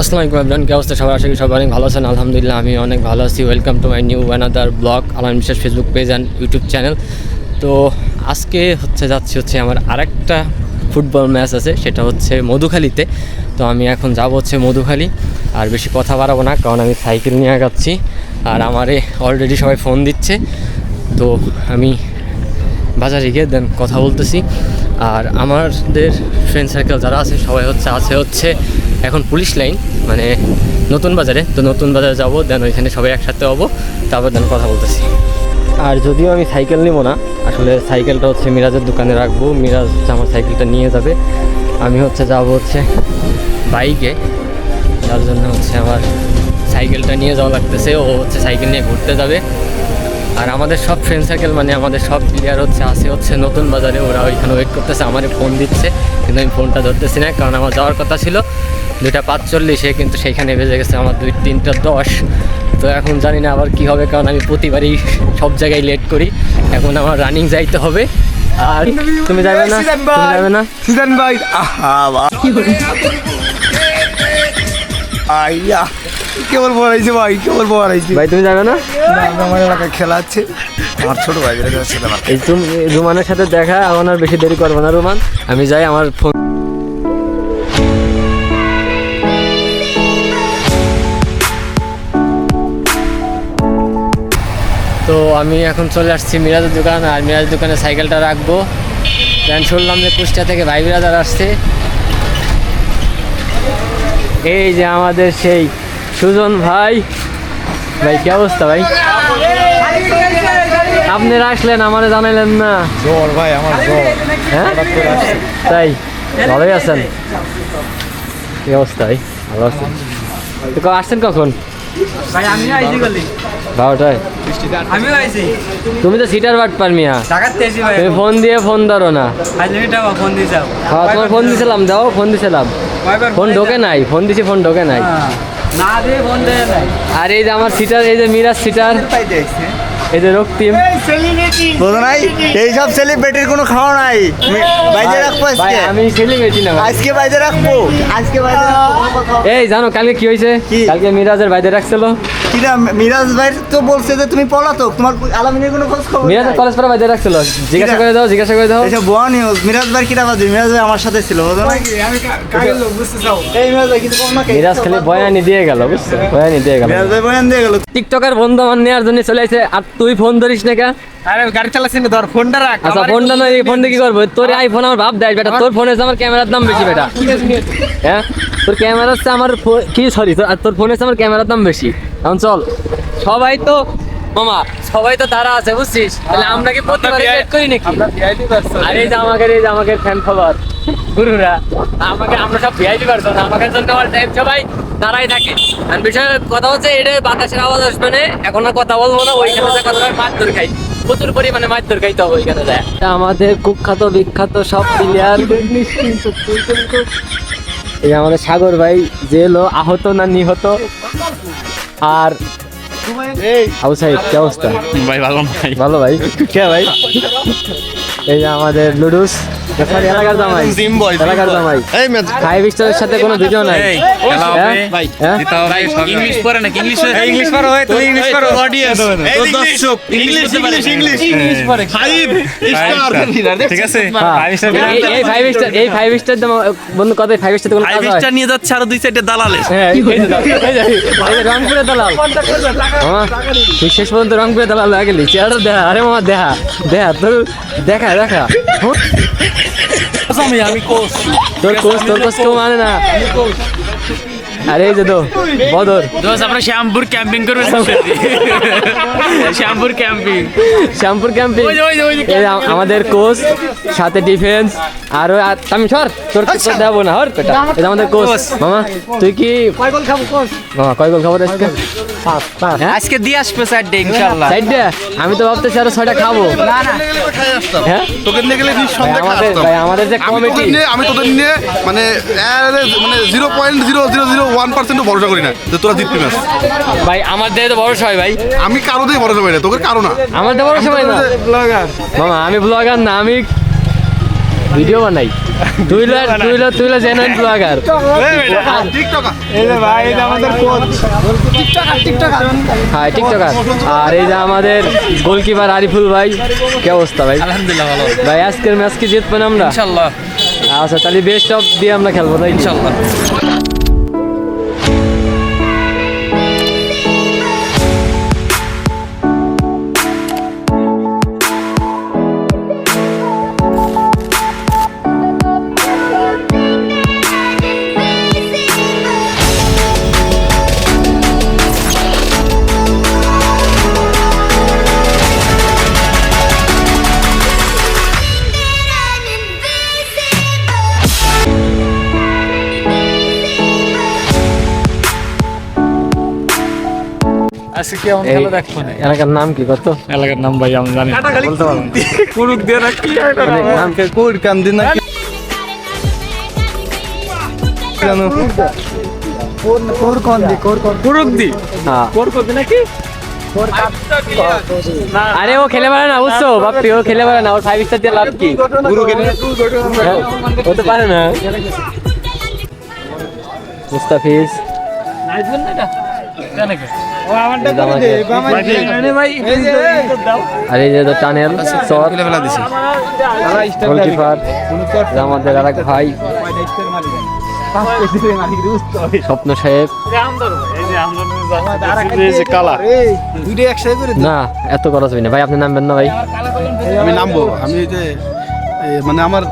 আসসালামু আলাইকুম এভরিওয়ান কি অবস্থা? সবার আশা করি সবাই অনেক ভালো আছেন। আলহামদুলিল্লাহ, আমি অনেক ভালো আছি। Welcome to my new another blog Alam Biswas Facebook page and YouTube channel তো আজকে হচ্ছে যাচ্ছি হচ্ছে আমার আরেকটা ফুটবল ম্যাচ আছে, সেটা হচ্ছে মধুখালীতে। তো আমি এখন যাব হচ্ছে মধুখালী, আর বেশি কথা বাড়াবো না, কারণ আমি সাইকেল নিয়ে যাচ্ছি আর আমারে অলরেডি সবাই ফোন দিচ্ছে। তো আমি বাজারে গিয়ে দেন কথা বলতেছি। আর আমাদের ফ্রেন্ড সার্কেল যারা আছে, সবাই হচ্ছে, আছে হচ্ছে এখন পুলিশ লাইন মানে নতুন বাজারে, তো নতুন বাজারে যাব, দেন ওইখানে সবাই একসাথে হব, তারপর দেন কথা বলতেছি। আর যদিও আমি সাইকেল নিব না, আসলে সাইকেলটা হচ্ছে মিরাজের দোকানে রাখব, মিরাজ হচ্ছে আমার সাইকেলটা নিয়ে যাবে। আমি হচ্ছে যাব হচ্ছে বাইকে, যার জন্য হচ্ছে আমার সাইকেলটা নিয়ে যাওয়া লাগতেছে, ও হচ্ছে সাইকেল নিয়ে ঘুরতে যাবে। আর আমাদের সব ফ্রেন্ড সার্কেল মানে আমাদের সব প্লেয়ার হচ্ছে আসে হচ্ছে নতুন বাজারে ওরা ওইখানে ওয়েট করতেছে আমার ফোন দিচ্ছে কিন্তু আমি ফোনটা ধরতেছি না কারণ আমার যাওয়ার কথা ছিল দুইটা পাঁচচল্লিশে কিন্তু সেইখানে বেজে গেছে আমার দুই তিনটা দশ। তো এখন জানি না আবার কি হবে কারণ আমি প্রতিবারই সব জায়গায় লেট করি। এখন আমার রানিং যাইতে হবে। আর তুমি যাবে না? তুমি যাবে না? সিজন ভাই আহা বা আইয়া! কেবল পড়াইছে ভাই কেবল পড়াইছে ভাই তুমি যাবে না? আমার এলাকায় খেলা আছে আমার ছোট ভাই বেড়ে যাচ্ছে এই তুমি রুমানের সাথে দেখা এখন আর বেশি দেরি করব না রুমান। আমি যাই আমার ফোন তো আমি এখন চলে আসছি মিরাজের দোকান আর মিরাজের দোকানে সাইকেলটা রাখব। দেন শুনলাম যে কুষ্টিয়া থেকে ভাই বিরাদার আসছে। এই যে আমাদের সেই সুজন ভাই ভাই কি অবস্থা ভাই? আপনারা আসলেন আমারে জানাইলেন না। জ্বর ভাই আমার জ্বর হ্যাঁ? তাই ভালোই আছেন? কি অবস্থা ভাই? ভালো আছেন? তো আসছেন কখন? ভাই আমিও আইছি গলি। বারোটায়? আমিও আইছি। তুমি তো সিটার বাট পার মিয়া। ভাই। তুমি ফোন দিয়ে ফোন ধরো না। ফোন দিছ। হ্যাঁ তোমার ফোন দিছিলাম দাও ফোন দিছিলাম। ফোন ঢোকে নাই ফোন দিছি ফোন ঢোকে নাই। আর এই যে আমার সিটার এই যে মিরাজ সিটার এই যে রক্তিম। বোঝো নাই? এইসব সেলিব্রিটির কোনো খাওয়া নাই। বাইরে রাখব আজকে। আমি সেলিব্রিটি না আজকে বাইরে রাখব। আজকে বাইরে। এই জানো কালকে কি হয়েছে? কি? কালকে মিরাজের বাইরে রাখছিল। মিরাজ ভাই তো বলছে যে তুমি পলাতক তোমার আলামিনের কোনো খোঁজ খবর মিরাজের কলেজ পরে বাইরে রাখছিল। জিজ্ঞাসা করে? দাও জিজ্ঞাসা করে দাও। এইসব ভুয়া নিউজ মিরাজ ভাই কিরা বাজে? মিরাজ ভাই আমার সাথে ছিল বোঝো নাই? এই মিরাজ ভাই কিছু কম না মিরাজ খালি বয়ানি দিয়ে গেল বুঝছ? বয়ানি দিয়ে গেল। মিরাজ ভাই বয়ান দিয়ে গেল। টিকটকের বন্ধু আমার নেওয়ার জন্য চলে আসে আর তুই ফোন ধরিস না কে? আরে গাড়ি চালাচ্ছি না ধর ফোনটা রাখ আচ্ছা ফোনটা নয় এই ফোনটা কি করব? তোর আইফোন আমার ভাব দেয় বেটা তোর ফোনে আমার ক্যামেরার দাম বেশি বেটা। হ্যাঁ? তোর ক্যামেরা হচ্ছে আমার কি সরি তোর ফোনে আমার ক্যামেরার দাম বেশি। এখন চল। সবাই তো মামা সবাই তো তারা আছে বুঝছিস? তাহলে আমরা কি প্রতিবার লেট করি নাকি? আর এই যে আমাকে এই যে আমাকে ফ্যান ফলোয়ার গুরুরা আমাকে আমরা সব ভিআইপি পারতাম আমাকে জন্য টাইম সবাই দাঁড়াই থাকে। আর বিষয় কথা হচ্ছে এটা বাতাসের আওয়াজ আসবে না এখন আর কথা বলব না ওইখানে কথা মাছ ধরে খাই। প্রচুর পরিমাণে মাছ ধরে খাইতে হবে ওইখানে যায় আমাদের কুখ্যাত বিখ্যাত সব প্লেয়ার এই আমাদের সাগর ভাই যে জেলো আহত না নিহত? আর আবু সাহেব কি অবস্থা? ভাই ভালো ভাই ভালো ভাই? কে ভাই? এই যে আমাদের লুডুস এলাকার জামাই। জিম বয় এলাকার জামাই। এই ফাইভ স্টারের সাথে কোনো ভিডিও নাই। এই খেলা হ্যাঁ? হবে ভাই? দিতে হবে ইংলিশ পড়ে না ইংলিশ ইংলিশ পারো তুমি ইংলিশ পারো অডিয়েন্স তো দর্শক ইংলিশ ইংলিশ ইংলিশ ইংলিশ পড়ে। ফাইভ স্টার ঠিক আছে। হ্যাঁ। ফাইভ স্টার এই- ফাইভ স্টার এই ফাইভ স্টার বন্ধু কত ফাইভ স্টার কোনো ফাইভ স্টার নিয়ে যাচ্ছে আর দুই সাইডে দালালে। হ্যাঁ রংপুরে দালাল। তুই শেষ পর্যন্ত রংপুরে দালাল চেহারা দেখা। আরে মামা দেখা। দেখা তোর দেখা দেখা? আমি আমি কোচ তোর কোচ তোর কোচ কেউ মানে না আরে এই যে তো বদর। দোস্ত আমরা শ্যামপুর ক্যাম্পিং করবে শ্যামপুর ক্যাম্পিং শ্যামপুর ক্যাম্পে আমাদের কোচ সাথে ডিফেন্স আর আমি সর তোর তোর দেবো না হর পেটা যে আমাদের কোচ মামা তুই কি কয় গোল খাব কোচ মামা কয় গোল খাব আজকে? পাঁচ পাঁচ। হ্যাঁ? আজকে দিয়ে আসবে স্যার ডে ইনশাআল্লাহ। সাইড দে আমি তো ভাবতেছি আরও ছয়টা খাব। না না। হ্যাঁ? তোকে নিয়ে গেলে ভাই, নিঃসন্দেহে আমাদের ভাই আমাদের যে কমিটি আমি তোদের নিয়ে মানে মানে zero point zero zero zero one percent ভরসা করি না যে তোরা জিতবি ম্যাচ ভাই আমার দেহে তো বড় সবাই ভাই। আমি কারও দিয়ে ভরসা না তোকে কারও না। আমার তো সবাই না। মামা আমি ব্লগার না আমি ভিডিও বানাই। তুই লো তুই লো তুই লো জেনুইন ব্লগার টিকটকার। এই যে ভাই এই যে আমাদের কোচ হ্যাঁ টিকটকার। আর এই যে আমাদের গোলকিপার আরিফুল ভাই কি অবস্থা ভাই? আলহামদুলিল্লাহ ভালো ভাই আজকের ম্যাচ কি জিতবেন আমরা? আচ্ছা তাহলে বেস্ট অফ দিয়ে আমরা খেলব তাই ইনশাল্লাহ। আজকে কেমন খেলা দেখব না। এলাকার নাম কি কত? এলাকার নাম ভাই আমি জানি বলতে পারব কুরুক দিয়ে রাখি নাম কোড কাম দিন না জানো কোর কোন দি কোর কোন কুরুক দি হ্যাঁ। কোর কোন দি নাকি আরে ও খেলে পারে না বুঝছ? বাপ্পি ও খেলে পারে না ওর ফাইভ স্টার দিয়ে লাভ কি? হ্যাঁ, ও তো পারে না। মুস্তাফিজ। দে, আরে ভাই এই আর এই যে টানেল শট। গোলকিপার আমাদের আরেক ভাই। স্বপ্ন সাহেব কালা। দুইটা একসাথে করে না এত করা যাবে না। ভাই আপনি নামবেন না ভাই। আমি নামবো আমি যে মানে আমার